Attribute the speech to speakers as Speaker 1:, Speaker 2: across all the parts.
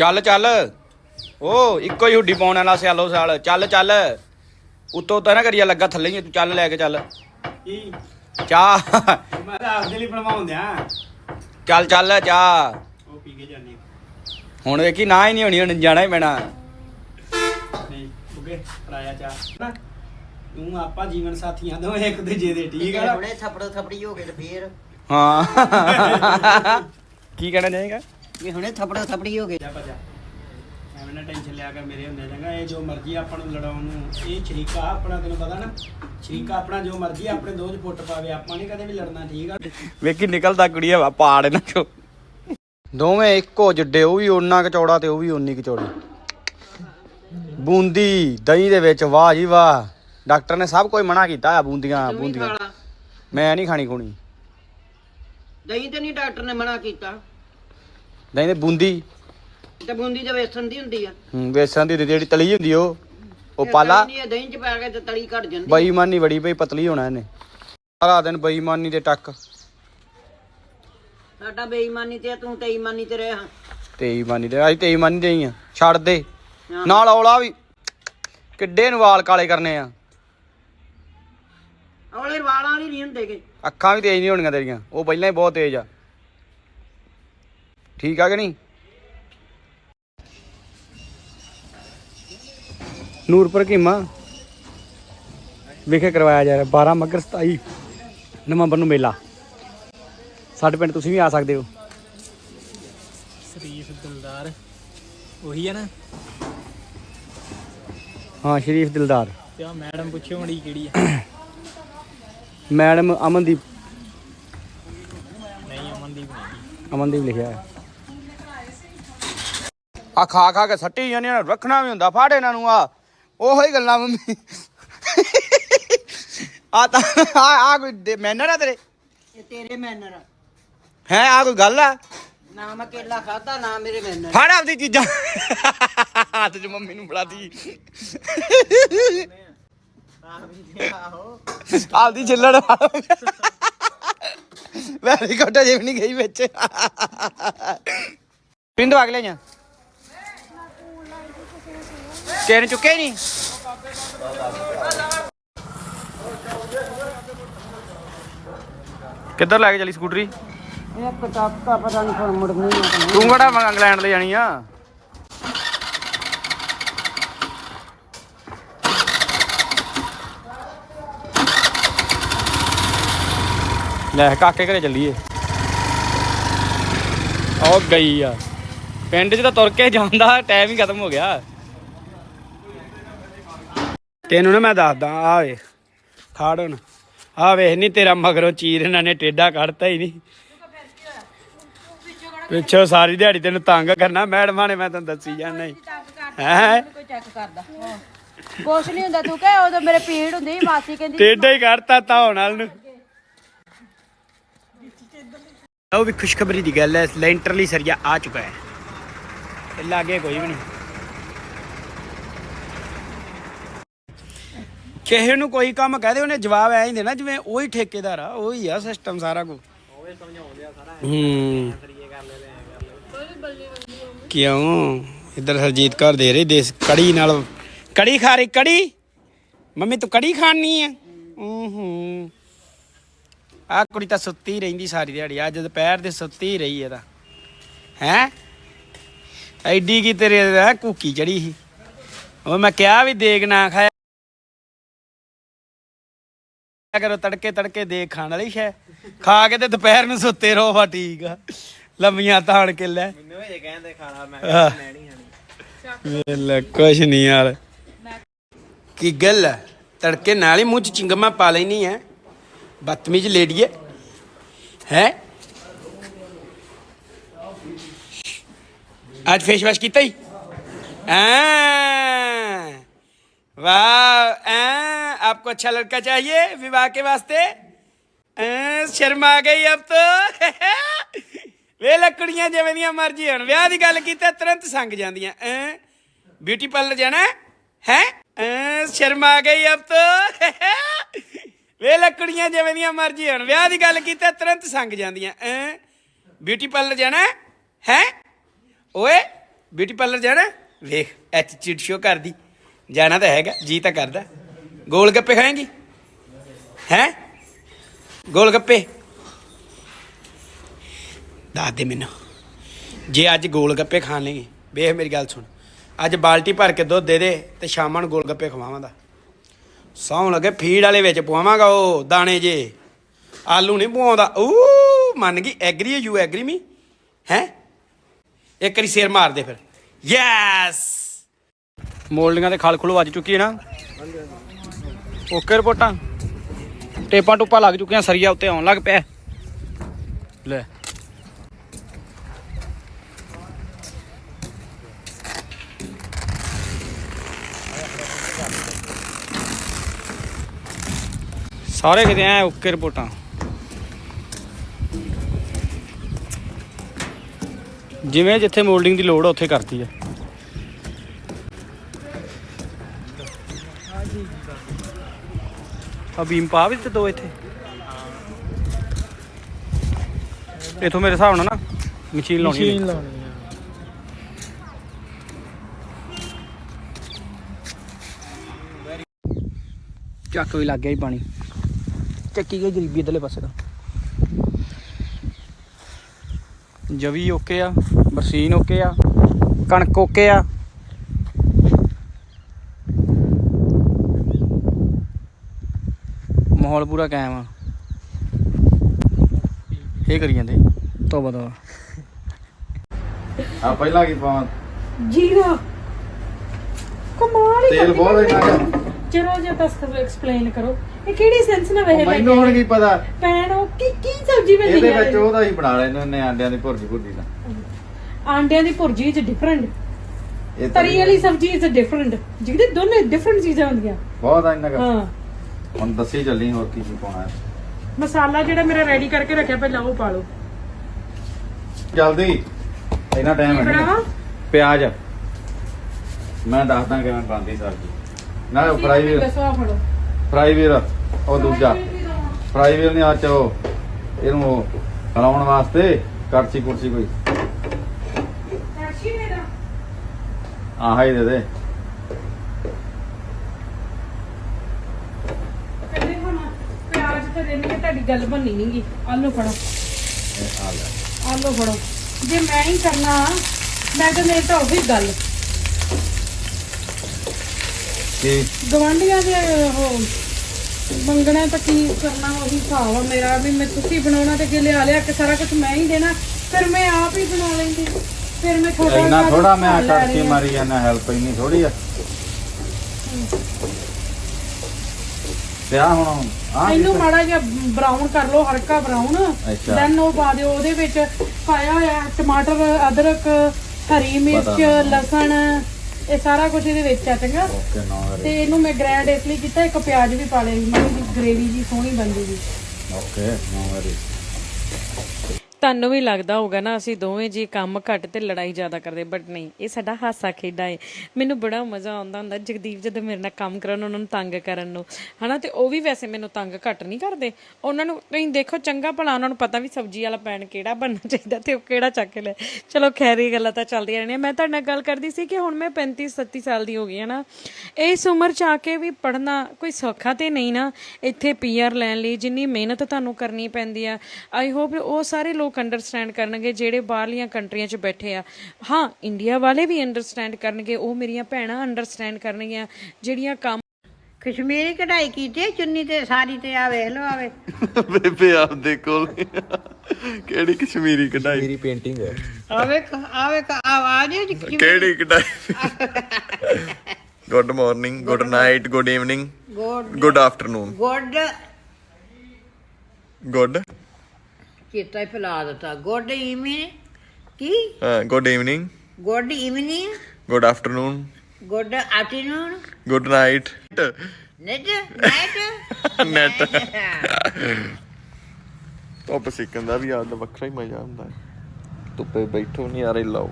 Speaker 1: ਚੱਲ ਚੱਲ। ਓ ਇੱਕੋ ਹੀ ਹੁੱਡੀ ਪਾਉਣ ਵਾਲਾ ਸਿਆਲੋ ਸਾਲ। ਚੱਲ ਚੱਲ। ਉੱਤੋਂ ਤਾਂ ਨਾ ਕਰੀਆ ਲੱਗਾ ਥੱਲੇ ਹੀ ਆ, ਤੂੰ ਚੱਲ ਲੈ ਕੇ ਚੱਲ।
Speaker 2: ਕੀ?
Speaker 1: ਚਾਹ।
Speaker 2: ਮੈਂ ਤਾਂ ਆਪਦੇ ਲਈ ਬਣਵਾਉਂਦਿਆ
Speaker 1: ਚੱਲ ਚੱਲ ਚਾਹ।
Speaker 2: ਉਹ ਪੀ ਕੇ ਜਾਂਦੇ
Speaker 1: ਹੁਣ ਵੇਖੀ ਨਾ ਹੀ ਨਹੀਂ ਹੋਣੀ ਹੁਣ ਜਾਣਾ ਹੀ ਪੈਣਾ।
Speaker 2: ਨਹੀਂ ਓਕੇ ਕਰਾਇਆ ਚਾ ਨਾ ਤੂੰ ਆਪਾਂ ਜੀਵਨ ਸਾਥੀਆਂ ਦੋਵੇਂ ਇੱਕ ਦੂਜੇ ਦੇ ਠੀਕ ਆ ਨਾ?
Speaker 3: ਹੁਣੇ ਥੱਪੜੋ ਥੱਪੜੀ ਹੋ ਗਏ ਤੇ ਫੇਰ।
Speaker 1: ਹਾਂ। ਕੀ ਕਹਿਣਾ ਚਾਹੇਗਾ?
Speaker 3: ਵੀ ਹੁਣੇ ਥੱਪੜੋ ਥੱਪੜੀ ਹੋ ਗਏ
Speaker 2: ਜਾ ਭੱਜਾ। ਐਵੇਂ ਨਾ ਟੈਨਸ਼ਨ ਲਿਆ ਕਰ ਮੇਰੇ ਹੁੰਦੇ ਚੰਗਾ ਇਹ ਜੋ ਮਰਜ਼ੀ ਆਪਾਂ ਨੂੰ ਲੜਾਉਣ ਨੂੰ ਇਹ ਸ਼ਰੀਕਾ ਆਪਣਾ ਤੈਨੂੰ ਪਤਾ ਨਾ ਸ਼ਰੀਕਾ ਆਪਣਾ ਜੋ ਮਰਜ਼ੀ ਆਪਣੇ ਦੋਜ ਫੁੱਟ ਪਾਵੇ ਆਪਾਂ ਨਹੀਂ ਕਦੇ ਵੀ ਲੜਨਾ ਠੀਕ ਆ?
Speaker 1: ਵੇਖੀ ਨਿਕਲਦਾ ਕੁੜੀ ਹਵਾ ਪਾੜ ਇਹਨਾਂ ਚੋਂ। ਦੋਵੇਂ ਇੱਕੋ ਜਿੱਡੇ ਉਹ ਵੀ ਓਨਾ ਕੁ ਚੌੜਾ ਤੇ ਉਹ ਵੀ ਓਨੀ ਕੁ ਚੌੜੀ। ਬੂੰਦੀ ਦਹੀਂ ਦੇ ਵਿੱਚ ਵਾਹ ਜੀ ਵਾਹ। ਡਾਕਟਰ ਨੇ ਸਭ ਕੁਝ ਮਨਾ ਕੀਤਾ ਆ ਬੂੰਦੀਆਂ ਬੂੰਦੀਆਂ। ਮੈਂ ਨਹੀਂ ਖਾਣੀ ਖੁਣੀ।
Speaker 3: ਦਹੀਂ ਤੇ ਨਹੀਂ ਡਾਕਟਰ ਨੇ ਮਨਾ ਕੀਤਾ।
Speaker 1: ਦਹੀਂ ਦੇ ਬੂੰਦੀ।
Speaker 3: ਤੇ ਬੂੰਦੀ ਤੇ ਵੇਸਣ ਦੀ ਹੁੰਦੀ ਆ।
Speaker 1: ਹੂੰ, ਵੇਸਣ ਦੀ ਜਿਹੜੀ ਤਲੀ ਹੁੰਦੀ ਉਹ ਉਹ ਪਾਲਾ।
Speaker 3: ਇਹ ਦਹੀਂ ਚ ਪਾ ਕੇ ਤੇ ਤਲੀ ਘਟ ਜਾਂਦੀ
Speaker 1: ਬੇਈਮਾਨੀ ਬੜੀ ਪਈ ਪਤਲੀ ਹੋਣਾ ਇਹਨੇ। ਸਾਰਾ ਦਿਨ ਬੇਈਮਾਨੀ ਦੇ ਟੱਕ।
Speaker 3: ਸਾਡਾ ਬੇਈਮਾਨੀ ਤੇ ਤੂੰ ਤੇ ਈਮਾਨੀ ਤੇ ਰਹਿ ਹਾਂ।
Speaker 1: ਤੇਈਮਾਨੀ ਦੇ ਅਸੀਂ ਤੇਈਮਾਨੀ ਦੇ ਹੀ ਆ। ਛੱਡ ਦੇ। ਨਾਲ ਔਲਾ ਵੀ। ਕਿੱਡੇ ਨੂੰ ਵਾਲ ਕਾਲੇ ਕਰਨੇ ਆ।
Speaker 3: ਔਲੇ ਵਾਲਾਂ ਵਾਲੀ ਨਹੀਂ ਹੁੰਦੇਗੇ
Speaker 1: ਅੱਖਾਂ ਵੀ ਤੇਜ਼ ਨਹੀਂ ਹੋਣੀਆਂ ਤੇਰੀਆਂ। ਉਹ ਪਹਿਲਾਂ ਹੀ ਬਹੁਤ ਤੇਜ਼ ਆ। ਠੀਕ ਆ ਕਿ ਨਹੀਂ? ਨੂਰਪੁਰ ਕੀਮਾ ਵਿਖੇ ਕਰਵਾਇਆ ਜਾ ਰਿਹਾ। 12 ਮਗਰ 27 ਨਵੰਬਰ ਨੂੰ ਮੇਲਾ। ਸਾਡੇ ਪਿੰਡ ਤੁਸੀਂ ਵੀ ਆ ਸਕਦੇ ਹੋ।
Speaker 2: ਸ਼ਰੀਫ ਦਿਲਦਾਰ ਉਹੀ ਹੈ ਨਾ?
Speaker 1: ਹਾਂ ਸ਼ਰੀਫ ਦਿਲਦਾਰ।
Speaker 2: ਤੇ ਆ ਮੈਡਮ ਪੁੱਛਿਓ ਮੜੀ ਕਿਹੜੀ ਆ।
Speaker 1: ਮੈਡਮ ਅਮਨਦੀਪ।
Speaker 2: ਨਹੀਂ ਅਮਨਦੀਪ ਨਹੀਂ।
Speaker 1: ਅਮਨਦੀਪ ਲਿਖਿਆ ਹੈ ਆ ਖਾ ਖਾ ਕੇ ਸੱਟੀ ਜਾਂਦੇ ਨੇ ਰੱਖਣਾ ਵੀ ਹੁੰਦਾ ਫਾੜ ਇਹਨਾਂ ਨੂੰ ਆ। ਉਹੋ ਹੀ ਗੱਲਾਂ ਮੰਮੀ। ਆ ਤਾਂ ਆ ਆ ਕੋਈ ਮੈਨਰ ਆ ਤੇਰੇ?
Speaker 3: ਇਹ ਤੇਰੇ ਮੈਨਰ ਆ।
Speaker 1: ਹੈ ਆ ਕੋਈ ਗੱਲ ਆ?
Speaker 3: ਨਾ ਮੈਂ ਕੇਲਾ ਖਾਦਾ ਨਾ ਮੇਰੇ ਮੈਨਰ।
Speaker 1: ਫੜ ਆਪਦੀ ਚੀਜ਼ਾਂ। ਹੱਥ 'ਚ ਮੰਮੀ ਨੂੰ ਫੜਾਤੀ। ਆਪਦੀ ਛਿੱਲੜ ਵੈਰੀ ਗੁੱਡ ਜੇ ਵੀ ਨਹੀਂ ਗਈ ਵਿੱਚ। ਪਿੰਡ ਵਗ ਲੈ ਚੇਨ ਚੁੱਕੇ ਨਹੀਂ ਕਿੱਧਰ ਲੈ ਕੇ ਚਲੀ ਸਕੂਟਰੀ?
Speaker 3: ਇੱਕ ਟੱਪ ਦਾ ਪਤਾ ਨਹੀਂ ਫਿਰ ਮੁੜਨੀ ਆ ਕਿ ਨਹੀਂ
Speaker 1: ਤੂੰ ਕਿਹੜਾ ਇੰਗਲੈਂਡ ਲੈ ਜਾਣੀ ਆ? ਲੈ ਕਾਕੇ ਘਰੇ ਚੱਲੀਏ। ਉਹ ਗਈ ਆ। ਪਿੰਡ 'ਚ ਤਾਂ ਤੁਰ ਕੇ ਜਾਂਦਾ ਟਾਈਮ ਹੀ ਖਤਮ ਹੋ ਗਿਆ। ਤੈਨੂੰ ਨਾ ਮੈਂ ਦੱਸਦਾ ਆ ਵੇ ਖਾੜ ਹੁਣ। ਆ ਵੇਖ ਨਹੀਂ ਤੇਰਾ ਮਗਰੋਂ ਚੀਰ ਇਹਨਾਂ ਨੇ ਟੇਡਾ ਕੱਢਤਾ ਹੀ ਨਹੀਂ ਪਿੱਛੋਂ ਸਾਰੀ ਦਿਹਾੜੀ ਤੈਨੂੰ ਤੰਗ ਕਰਨਾ ਮੈਡਮਾਂ ਨੇ ਮੈਂ ਤੈਨੂੰ ਦੱਸੀ ਜਾਣਾ ਹੀ। ਹੈ?
Speaker 4: ਕੋਈ ਚੈੱਕ ਕਰਦਾ ਕੁਛ ਨਹੀਂ ਹੁੰਦਾ ਤੂੰ ਕਹੇ ਉਦੋਂ ਮੇਰੇ ਪੀੜ ਹੁੰਦੀ ਸੀ ਮਾਸੀ ਕਹਿੰਦੀ
Speaker 1: ਟੇਡਾ ਹੀ ਕੱਢਤਾ ਤਾਂ ਹੁਣ ਵਾਲ ਨੂੰ। ਉਹ ਵੀ ਖੁਸ਼ਖਬਰੀ ਦੀ ਗੱਲ ਹੈ ਲੈਂਟਰ ਲਈ ਸਰੀਆ ਆ ਚੁੱਕਾ ਹੈ। ਤੇ ਲਾਗੇ ਕੋਈ ਵੀ ਨਹੀਂ। ਕਿਸੇ ਨੂੰ ਕੋਈ ਕੰਮ ਕਹਦੇ ਉਹਨੇ ਜਵਾਬ ਐ ਹੀ ਦੇਣਾ ਜਿਵੇਂ ਉਹੀ ਠੇਕੇਦਾਰ ਆ ਉਹੀ ਆ ਸਿਸਟਮ ਸਾਰਾ ਕੁ ਹੂੰ। ਕਿਉਂ? ਇੱਧਰ ਹਰਜੀਤ ਕੌਰ ਦੇ ਰਹੀ ਦੇਸ ਕੜੀ ਨਾਲ ਕੜੀ ਖਾ ਰਹੀ ਕੜੀ? ਮੰਮੀ ਤੂੰ ਕੜੀ ਖਾਣੀ ਆ ਹੂੰ ਆ ਕੁੜੀ ਤਾਂ ਸੁੱਤੀ ਹੀ ਰਹਿੰਦੀ ਸਾਰੀ ਦਿਹਾੜੀ ਅੱਜ ਦੁਪਹਿਰ ਦੇ ਸੁੱਤੀ ਹੀ ਰਹੀ ਇਹਦਾ ਹੈ? ਐਡੀ ਕੀ ਤੇਰੇ ਦਾ ਕੁੱਕੀ ਚੜੀ ਸੀ। ਉਹ ਮੈਂ ਕਿਹਾ ਵੀ ਦੇਗ ਨਾ ਖਾਇਆ ਕਰੋ ਤੜਕੇ ਤੜਕੇ ਦੇ ਖਾਣ ਵਾਲੀ ਸ਼ੈ। ਖਾ ਕੇ ਤੇ ਦੁਪਹਿਰ ਨੂੰ ਸੁੱਤੇ ਰਹੋ ਵਾ ਠੀਕ ਆ। ਲੰਮੀਆਂ ਤਾਣ ਕੇ ਲੈ।
Speaker 2: ਮੈਨੂੰ ਇਹ ਕਹਿੰਦੇ ਖਾਣਾ ਮੈਂ ਮੈਂ ਨਹੀਂ ਖਾਣੀ।
Speaker 1: ਲੈ ਕੁਛ ਨਹੀਂ ਯਾਰ। ਕੀ ਗੱਲ ਹੈ ਤੜਕੇ ਨਾਲ ਹੀ ਮੂੰਹ ਚ ਚਿੰਗਮਾ ਪਾ ਲੈਣੀ ਹੈ ਬਦਤਮੀਜ਼ ਲੇਡੀਏ ਹੈ? ਅੱਜ ਫੇਸ ਵਾਸ਼ ਕੀਤਾ ਹੀ ਆ ਵਾਹ। आपको अच्छा लड़का चाहिए विवाह के वास्ते आ, शर्मा गई अब तो ਵੇ ਲੱਕੜੀਆਂ ਜਿਵੇਂ ਦੀਆਂ ਮਰਜ਼ੀ ਹੋਣ ਵਿਆਹ ਦੀ ਗੱਲ ਕੀਤੀ ਤੁਰੰਤ ਸੰਗ ਜਾਂਦੀਆਂ ਬਿਊਟੀ ਪਾਰਲਰ ਜਾਣਾ ਹੈ ਸ਼ਰਮਾ ਗਈ ਅਬ ਤੋ ਵੇ ਲੱਕੜੀਆਂ ਜਿਵੇਂ ਦੀਆਂ ਮਰਜ਼ੀ ਹੋਣ ਵਿਆਹ ਦੀ ਗੱਲ ਕੀਤੀ ਤੁਰੰਤ ਸੰਗ ਜਾਂਦੀਆਂ ਬਿਊਟੀ ਪਾਰਲਰ ਜਾਣਾ ਹੈ ਓਏ ਬਿਊਟੀ ਪਾਰਲਰ ਜਾਣਾ ਵੇਖ ਐਟੀਟਿਊਡ ਸ਼ੋ ਕਰਦੀ ਜਾਣਾ ਤਾਂ ਹੈਗਾ ਜੀ ਤਾਂ ਕਰਦਾ ਗੋਲ ਗੱਪੇ ਖਾਏਂਗੀ? ਹੈ? ਗੋਲ ਗੱਪੇ ਦੱਸ ਦੇ ਮੈਨੂੰ। ਜੇ ਅੱਜ ਗੋਲ ਗੱਪੇ ਖਾਣ ਲਈ ਵੇਖ ਮੇਰੀ ਗੱਲ ਸੁਣ। ਅੱਜ ਬਾਲਟੀ ਭਰ ਕੇ ਦੁੱਧ ਦੇ ਦੇ ਤੇ ਸ਼ਾਮਾਂ ਨੂੰ ਗੋਲ ਗੱਪੇ ਖਵਾਵਾਂਗਾ ਸੌਣ ਲੱਗੇ, ਫੀਡ ਵਾਲੇ ਵਿੱਚ ਪਵਾਵਾਂਗਾ ਉਹ ਦਾਣੇ ਜੇ। ਆਲੂ ਨਹੀਂ ਪਵਾਉਂਦਾ। ਊ, ਮੰਨ ਗਈ, ਐਗਰੀ ਯੂ ਐਗਰੀ ਮੀ ਹੈ? ਇੱਕ ਵਾਰੀ ਸਿਰ ਮਾਰ ਦੇ ਫਿਰ। ਯੈਸ
Speaker 2: ਮੋਲਡਿੰਗਾਂ ਤੇ ਖਲ ਖੁਲ ਵੱਜ ਚੁੱਕੀ ਹੈ ਨਾ। ਓਕੇ ਰਿਪੋਰਟਾਂ ਟੇਪਾਂ ਟੁੱਪਾਂ ਲੱਗ ਚੁੱਕੀਆਂ, ਸਰੀਆ ਉੱਤੇ ਆਉਣ ਲੱਗ ਪਿਆ। ਲੈ। ਸਾਰੇ ਕਿਤੇ ਐ ਓਕੇ ਰਿਪੋਰਟਾਂ ਜਿਵੇਂ ਜਿੱਥੇ ਮੋਲਡਿੰਗ ਦੀ ਲੋੜ ਆ, ਉੱਥੇ ਕਰਦੀ ਆ। ਆ ਬੀਮ ਪਾ ਵੀ ਤੇ ਦੋ ਇੱਥੇ। ਇਥੋਂ ਮੇਰੇ ਹਿਸਾਬ ਨਾਲ ਨਾ ਮਸ਼ੀਨ ਲਾਉਣੀ ਮਸ਼ੀਨ ਲਾਉਣੀ ਚੱਕ ਵੀ ਲੱਗ ਗਿਆ ਹੀ ਪਾਣੀ। ਚੱਕੀ ਗਈ ਗਰੀਬੀ ਇਧਰਲੇ ਪਾਸੇ ਦਾ ਜਵੀ ਓਕੇ ਆ ਬਰਸੀਨ ਓਕੇ ਆ ਕਣਕ ਓਕੇ ਆ। ਮਾਹੌਲ ਪੂਰਾ ਕਾਇਮ ਆ। ਇਹ ਕਰੀ ਜਾਂਦੇ। ਤੋਬਾ ਤੋਬਾ
Speaker 5: ਆ ਪਹਿਲਾਂ ਕੀ ਪਾਵਾਂ?
Speaker 6: ਜੀਰਾ। ਕਮਾਲ ਹੀ
Speaker 5: ਤੇਲ ਬਹੁਤ ਹੈ ਨਾ
Speaker 6: ਚਲੋ ਜੇ ਤਸ ਐਕਸਪਲੇਨ ਕਰੋ। ਇਹ ਕਿਹੜੀ ਸੈਂਸ ਨਾਲ ਵੇਖ
Speaker 5: ਮੈਨੂੰ ਹੁਣ ਕੀ ਪਤਾ?
Speaker 6: ਪੈਨ ਉਹ ਕੀ ਕੀ ਸਬਜ਼ੀ ਵਿੱਚ
Speaker 5: ਇਹਦੇ ਵਿੱਚ ਉਹਦਾ ਹੀ ਬਣਾ ਲੈਣੇ ਨੇ ਆਂਡਿਆਂ ਦੀ ਭੁਰਜੀ ਭੁਰਜੀ ਦਾ।
Speaker 6: ਆਂਡਿਆਂ ਦੀ ਭੁਰਜੀ ਇਜ਼ ਡਿਫਰੈਂਟ
Speaker 5: ਇਹ
Speaker 6: ਤਰੀ ਵਾਲੀ ਸਬਜ਼ੀ ਇਜ਼ ਡਿਫਰੈਂਟ ਜਿਹੜੇ ਦੋਨੇ ਡਿਫਰੈਂਟ ਚੀਜ਼ਾਂ ਹੁੰਦੀਆਂ।
Speaker 5: ਬਹੁਤ ਆ ਇਹਨਾਂ ਦਾ
Speaker 6: ਹਾਂ।
Speaker 5: ਹੁਣ ਦੱਸੀ ਚੱਲੀ ਹੋਰ ਕੀ ਕੀ ਪਾਉਣਾ ਹੈ?
Speaker 6: ਮਸਾਲਾ ਜਿਹੜਾ ਮੇਰਾ ਰੈਡੀ ਕਰਕੇ ਰੱਖਿਆ ਪਹਿਲਾਂ ਉਹ ਪਾ ਲਓ।
Speaker 5: ਜਲਦੀ। ਇੰਨਾ ਟਾਈਮ ਹੈ
Speaker 6: ਬਣਾਵਾਂ?
Speaker 5: ਨਹੀਂ ਪਿਆਜ਼। ਮੈਂ ਦੱਸਦਾ ਕਿਵੇਂ ਬਣਦੀ ਸਬਜ਼ੀ। ਨਾ ਫਰਾਈ ਵੀਰ
Speaker 6: ਦੱਸੋ ਆ ਫੜੋ।
Speaker 5: ਫਰਾਈ ਵੀਰ ਉਹ ਦੂਜਾ। ਫਰਾਈ ਵੀਰ ਨੇ ਅੱਜ ਉਹ ਇਹਨੂੰ ਉਹ ਹਲਾਉਣ ਵਾਸਤੇ ਕੜਛੀ ਕੁਰਸੀ ਕੋਈ।
Speaker 6: ਕੜਛੀ ਦਾ
Speaker 5: ਆਹ ਹੀ ਦੇ ਦੇ
Speaker 6: ਕਹਿੰਦੇ ਹੁਣ ਪਿਆਜ਼ ਤੇ ਦੇਣਗੇ ਤੁਹਾਡੀ ਗੱਲ ਬੰਨੀ ਨਹੀਂਗੀ ਆਲੂ ਫੜੋ।
Speaker 5: ਇਹ ਆ ਲੈ
Speaker 6: ਆਲੂ ਫੜੋ। ਜੇ ਮੈਂ ਹੀ ਕਰਨਾ ਮੈਂ ਤਾਂ ਮੇਰੇ ਤਾਂ ਉਹੀ ਗੱਲ।
Speaker 5: ਕੀ
Speaker 6: ਗਵਾਂਢੀਆਂ ਦੇ ਉਹ ਮੰਗਣਾ ਤਾਂ ਕੀ ਕਰਨਾ ਉਹੀ ਹਿਸਾਬ ਆ ਮੇਰਾ ਵੀ। ਮੈਂ ਤੁਸੀਂ ਬਣਾਉਣਾ ਤੇ ਜੇ ਲਿਆ ਲਿਆ ਕੇ ਸਾਰਾ ਕੁਝ ਮੈਂ ਹੀ ਦੇਣਾ ਫਿਰ ਮੈਂ ਆਪ ਹੀ ਬਣਾ ਲੈਂਦੀ। ਫਿਰ ਮੈਂ ਥੋੜਾ
Speaker 5: ਇੰਨਾ ਥੋੜਾ ਮੈਂ
Speaker 6: ਲਿਆ।
Speaker 5: ਮਾਰੀ ਜਾਂਦਾ ਹੈਲਪ ਇੰਨੀ ਥੋੜੀ ਆ। ਪਿਆ ਹੁਣ ਆ
Speaker 6: ਇਹਨੂੰ ਮਾੜਾ ਜਿਹਾ ਬਰਾਊਨ ਕਰ ਲਓ ਹਲਕਾ ਬਰਾਊਨ
Speaker 5: ਅੱਛਾ।
Speaker 6: ਦੈਨ ਉਹ ਪਾ ਦਿਓ ਉਹਦੇ ਵਿੱਚ ਪਾਇਆ ਹੋਇਆ ਟਮਾਟਰ ਅਦਰਕ ਹਰੀ ਮਿਰਚ। ਲਸਣ ਇਹ ਸਾਰਾ ਕੁਝ ਇਹਦੇ ਵਿੱਚ ਆ ਚੰਗਾ।
Speaker 5: ਓਕੇ ਨੋ
Speaker 6: ਤੇ ਇਹਨੂੰ ਮੈਂ ਗ੍ਰੈਂਡ ਇਸ ਲਈ ਕੀਤਾ ਇੱਕ ਪਿਆਜ਼ ਵੀ ਪਾ ਮਾੜੀ ਜਿਹੀ ਗ੍ਰੇਵੀ ਜੀ ਸੋਹਣੀ ਬਣਦੀ ਜੀ
Speaker 5: ਓਕੇ ਨੋ ਵੈਰੀ
Speaker 6: ਤੁਹਾਨੂੰ ਵੀ ਲੱਗਦਾ ਹੋਊਗਾ ਨਾ, ਅਸੀਂ ਦੋਵੇਂ ਜੀ ਕੰਮ ਘੱਟ ਤੇ ਲੜਾਈ ਜ਼ਿਆਦਾ ਕਰਦੇ ਬਟ ਨਹੀਂ, ਇਹ ਸਾਡਾ ਹਾਸਾ ਖੇਡਾ ਹੈ ਮੈਨੂੰ ਬੜਾ ਮਜ਼ਾ ਆਉਂਦਾ ਹੁੰਦਾ ਜਗਦੀਪ ਜਦੋਂ ਮੇਰੇ ਨਾਲ ਕੰਮ ਕਰਨ, ਉਹਨਾਂ ਨੂੰ ਤੰਗ ਕਰਨ ਨੂੰ। ਹਨਾ, ਤੇ ਉਹ ਵੀ ਵੈਸੇ ਮੈਨੂੰ ਤੰਗ ਘੱਟ ਨਹੀਂ ਕਰਦੇ। ਉਹਨਾਂ ਨੂੰ ਤੁਸੀਂ ਦੇਖੋ ਚੰਗਾ ਭਲਾ, ਉਹਨਾਂ ਨੂੰ ਪਤਾ ਵੀ ਸਬਜ਼ੀ ਵਾਲਾ ਪੈਨ ਕਿਹੜਾ ਬਣਨਾ ਚਾਹੀਦਾ ਤੇ ਉਹ ਕਿਹੜਾ ਚੱਕ ਲੈ। ਚਲੋ ਖੈਰੀ ਗੱਲਾਂ ਤਾਂ ਚੱਲਦੀਆਂ ਰਹਿਣੀਆਂ। ਮੈਂ ਤੁਹਾਡੇ ਨਾਲ ਗੱਲ ਕਰਦੀ ਸੀ ਕਿ ਹੁਣ ਮੈਂ 35 37 ਸਾਲ ਦੀ ਹੋ ਗਈ ਹਾਂ ਨਾ। ਇਸ ਉਮਰ ਚ ਆ ਕੇ ਵੀ ਪੜਨਾ ਕੋਈ ਸੌਖਾ ਤੇ ਨਹੀਂ ਨਾ। ਇੱਥੇ ਪੀਆਰ ਲੈਣ ਲਈ ਜਿੰਨੀ ਮਿਹਨਤ ਤੁਹਾਨੂੰ ਕਰਨੀ ਪੈਂਦੀ ਆ। ਆਈ ਹੋਪ ਉਹ ਸਾਰੇ ਲੋਕ ਅੰਡਰਸਟੈਂਡ ਕਰਨਗੇ ਜਿਹੜੇ ਬਾਹਰਲੀਆਂ ਕੰਟਰੀਆਂ 'ਚ ਬੈਠੇ ਆ। ਹਾਂ ਇੰਡੀਆ ਵਾਲੇ ਵੀ ਅੰਡਰਸਟੈਂਡ ਕਰਨਗੇ ਉਹ ਮੇਰੀਆਂ ਭੈਣਾਂ ਅੰਡਰਸਟੈਂਡ ਕਰਨਗੀਆਂ ਜਿਹੜੀਆਂ ਕੰਮ
Speaker 3: ਕਸ਼ਮੀਰੀ ਕਢਾਈ ਕੀਤੀ ਚੁੰਨੀ ਤੇ ਸਾਰੀ ਤੇ ਆ ਵੇਖ ਲਓ ਆਵੇ
Speaker 7: ਬੇਬੇ ਆਪਦੇ ਕੋਲ। ਕਿਹੜੀ ਕਸ਼ਮੀਰੀ ਕਢਾਈ? ਮੇਰੀ ਪੇਂਟਿੰਗ ਹੈ।
Speaker 3: ਆਵੇ ਆਵੇ ਆਵਾਜ਼ ਹੈ ਜੀ
Speaker 7: ਕਿਹੜੀ ਕਢਾਈ? Good morning good night good evening
Speaker 3: good
Speaker 7: good afternoon
Speaker 3: good
Speaker 7: good
Speaker 3: ਚੇਤਾ ਹੀ ਫੈਲਾ ਦਿੱਤਾ। ਗੋਡ ਈਵਨਿੰਗ ਕੀ?
Speaker 7: Good evening
Speaker 3: good evening
Speaker 7: good afternoon
Speaker 3: good afternoon
Speaker 7: good night
Speaker 3: night night
Speaker 7: night ਧੁੱਪ ਸਿੱਕਣ ਦਾ ਵੀ ਆਦਾ ਵੱਖਰਾ ਹੀ ਮਜ਼ਾ ਹੁੰਦਾ। ਹੈ ਧੁੱਪੇ ਬੈਠੋ ਨਜ਼ਾਰੇ ਲਾਓ।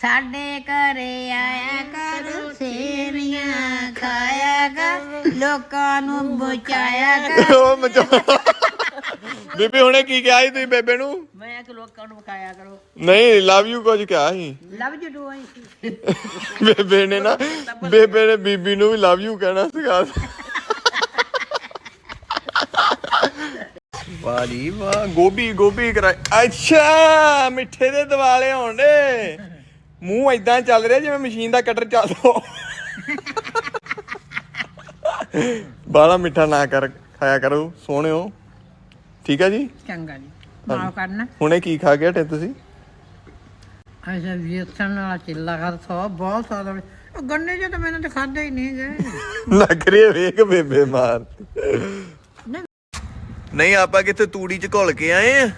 Speaker 3: ਸਾਡੇ ਘਰੇ ਆਇਆ ਕਰ ਸੇਵੀਆਂ ਖਾਇਆ ਕਰ ਲੋਕਾਂ ਨੂੰ ਬਚਾਇਆ ਕਰ।
Speaker 7: ਉਹ ਮਜ਼ਾ ਬੀਬੀ ਹੁਣੇ ਕੀ ਕਿਹਾ ਸੀ ਤੁਸੀਂ ਬੇਬੇ ਨੂੰ?
Speaker 3: ਮੈਂ ਕਿ ਲੋਕਾਂ ਨੂੰ ਵਿਖਾਇਆ ਕਰੋ।
Speaker 7: ਨਹੀਂ ਲਵ ਯੂ ਕੁਝ ਕਿਹਾ ਸੀ।
Speaker 3: ਲਵ ਯੂ ਡੂ ਆਈ
Speaker 7: ਬੇਬੇ ਨੇ ਨਾ ਬੇਬੇ ਨੇ ਬੀਬੀ ਨੂੰ ਵੀ ਲਵ ਯੂ ਕਹਿਣਾ ਵਾਹ ਜੀ ਵਾਹ ਗੋਭੀ ਗੋਭੀ ਕਰਾ ਅੱਛਾ ਮਿੱਠੇ ਦੇ ਦਿਵਾਲੇ ਹੋਣ ਮੂੰਹ ਐਦਾਂ ਚੱਲ ਰਿਹਾ ਜਿਵੇਂ ਮਸ਼ੀਨ ਦਾ ਕਟਰ ਚੱਲਦਾ ਬਾਲਾ ਮਿੱਠਾ ਨਾ ਕਰ ਖਾਇਆ ਕਰੋ ਸੋਹਣਿਓ। ਠੀਕ ਹੈ ਜੀ?
Speaker 3: ਚੰਗਾ ਜੀ। ਮਾਫ ਕਰਨਾ।
Speaker 7: ਹੁਣੇ ਕੀ ਖਾ ਕੇ ਹਟੇ ਤੁਸੀਂ?
Speaker 3: ਅੱਛਾ ਵੇਸਣ ਵਾਲਾ ਚਿੱਲਾ ਖਾ ਸੋ ਬਹੁਤ ਸਵਾਦ ਬਣੇ। ਉਹ ਗੰਨੇ ਜੇ ਤਾਂ ਮੈਨੂੰ ਤਾਂ ਖਾਦਾ ਹੀ ਨਹੀਂ ਗਏ
Speaker 7: ਲੱਗ ਰਹੀ ਹੈ ਵੇਖ ਬੇਬੇ ਮਾਰ। ਨਹੀਂ। ਆਪਾਂ ਕਿੱਥੇ ਤੂੜੀ ਚ ਘੁਲ ਕੇ ਆਏ ਆ?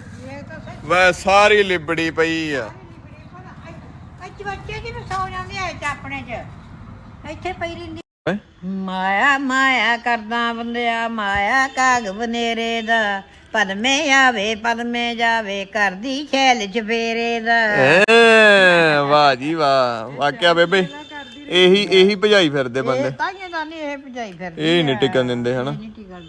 Speaker 7: ਵੈ ਸਾਰੀ ਲਿਬੜੀ ਪਈ ਆ।
Speaker 3: ਅੱਜ ਬੱਚੇ ਦੀ ਵੀ ਸੌ ਜਾਂਦੀ ਐ ਚ ਆਪਣੇ ਚ? ਇੱਥੇ ਪਈ ਰਹਿੰਦੀ।
Speaker 7: ਹੈਂ?
Speaker 3: ਮਾਇਆ ਮਾਇਆ ਕਰਦਾ ਬੰਦਿਆ ਮਾਇਆ ਕਾਗ ਬਨੇਰੇ ਦਾ। ਪਦਮੇ ਆਵੇ ਪਦਮੇ ਜਾਵੇ ਕਰਦੀ ਛੈਲ ਚਫੇਰੇ ਦਾ।
Speaker 7: ਵਾਹ ਜੀ ਵਾਹ। ਵਾਕਿਆ ਬੇਬੇ ਇਹੀ ਇਹੀ ਭਜਾਈ ਫਿਰਦੇ ਬੰਦੇ।
Speaker 3: ਤਾਈਆਂ ਦਾ ਨਹੀਂ ਇਹ ਭਜਾਈ ਫਿਰਦੀ
Speaker 7: ਇਹ ਨਹੀਂ ਟਿਕਣ ਦਿੰਦੇ ਹਨਾ?
Speaker 3: ਨਹੀਂ ਕੀ ਗੱਲ